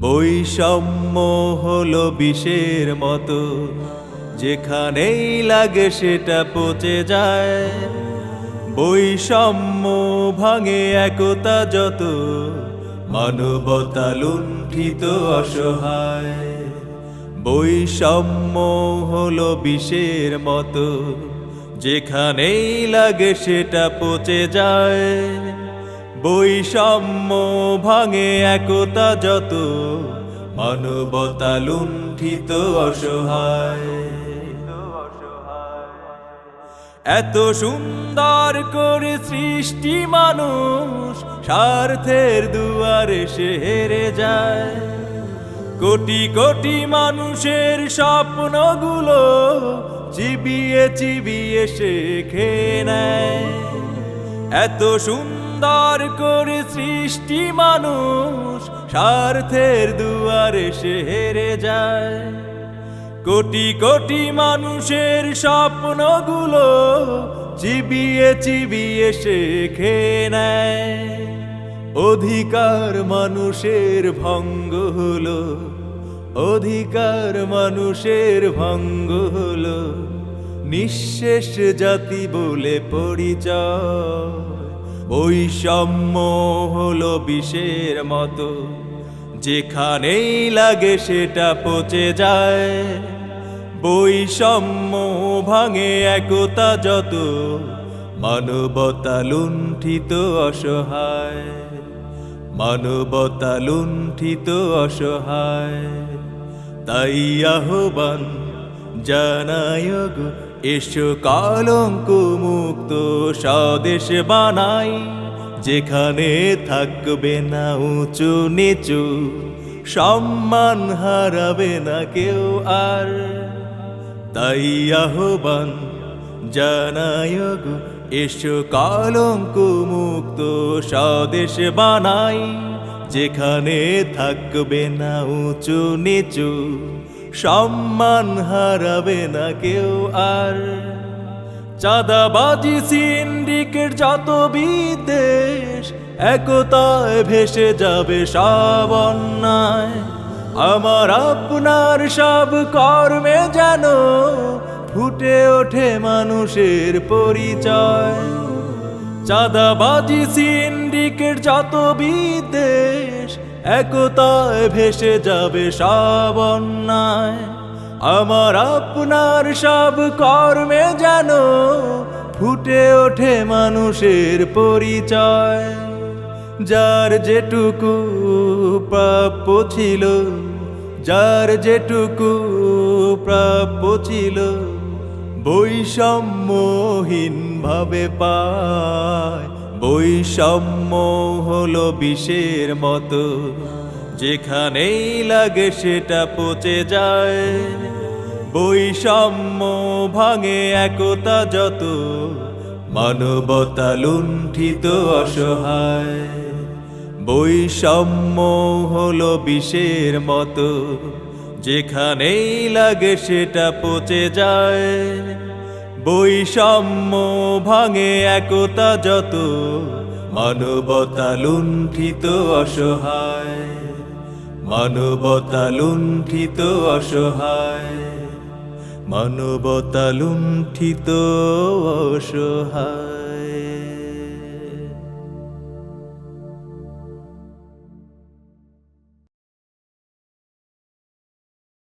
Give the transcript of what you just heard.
বৈষম্য হলো বিষের মতো। যেখানেই লাগে সেটা পচে যায়। বৈষম্য ভাঙে একতা যত, মানবতা লুণ্ঠিত অসহায়। বৈষম্য হলো বিষের মতো, যেখানেই লাগে সেটা পচে যায়। বৈষম্য ভাঙে একতা যত, মানবতা লুণ্ঠিত অসহায়। এত সুন্দর করে সৃষ্টি মানুষ, স্বার্থের দুয়ারে সে হেরে যায়। কোটি কোটি মানুষের স্বপ্নগুলো চিবিয়ে চিবিয়ে সে খেয়ে নেয়। এত সুন্দর করে সৃষ্টি মানুষ, স্বার্থের দুয়ারে সে হেরে যায়। কোটি কোটি মানুষের স্বপ্নগুলো চিবিয়ে চিবিয়ে সে খেয়ে নেয়। অধিকার মানুষের ভঙ্গ হলো, অধিকার মানুষের ভঙ্গ হলো। নিঃশেষ জাতি বলে পরিচয়। বৈষম্য হলো বিষের মতো। যেখানেই লাগে সেটা পচে যায়। বৈষম্য ভাঙে একতা যত, মানবতা লুণ্ঠিত অসহায়। মানবতা লুণ্ঠিত অসহায়। তাই আহ্বান জানায় গো। এসো কলঙ্ক মুক্ত স্বদেশ বানাই। যেখানে থাকবে না উঁচু নিচু, সম্মান হারাবে না কেউ আর। তাই আহ্বান জানায় এসো কলঙ্ক মুক্ত স্বদেশ বানাই। যেখানে থাকবে না উঁচু নিচু সম্মান হারাবে না কেউ আর। চাঁদাবাজি সিন্ডিকেট যত বিদেশ, একতায় ভেসে যাবে সব অন্যায়। আমার আপনার সব কর্মে যেন ফুটে ওঠে মানুষের পরিচয়। চাঁদাবাজি সিন্ডিকেট যত বিদেশ একতায় ভেসে যাবে সব আমার আপনার সব কর্মে যেন ফুটে ওঠে মানুষের পরিচয়। যার যেটুকু প্রাপ্য ছিল, যার যেটুকু প্রাপ্য ছিল বৈষম্যহীন ভাবে পায়। বৈষম্য হলো বিষের মতো। যেখানেই লাগে সেটা পচে যায়। বৈষম্য ভাঙে একতা যত, মানবতা লুণ্ঠিত অসহায়। বৈষম্য হলো বিষের মতো, যেখানেই লাগে সেটা পচে যায়। বৈষম্য ভাঙে একতা যত মানবতা লুণ্ঠিত অসহায় মানবতা লুণ্ঠিত অসহায় মানবতা লুণ্ঠিত অসহায়।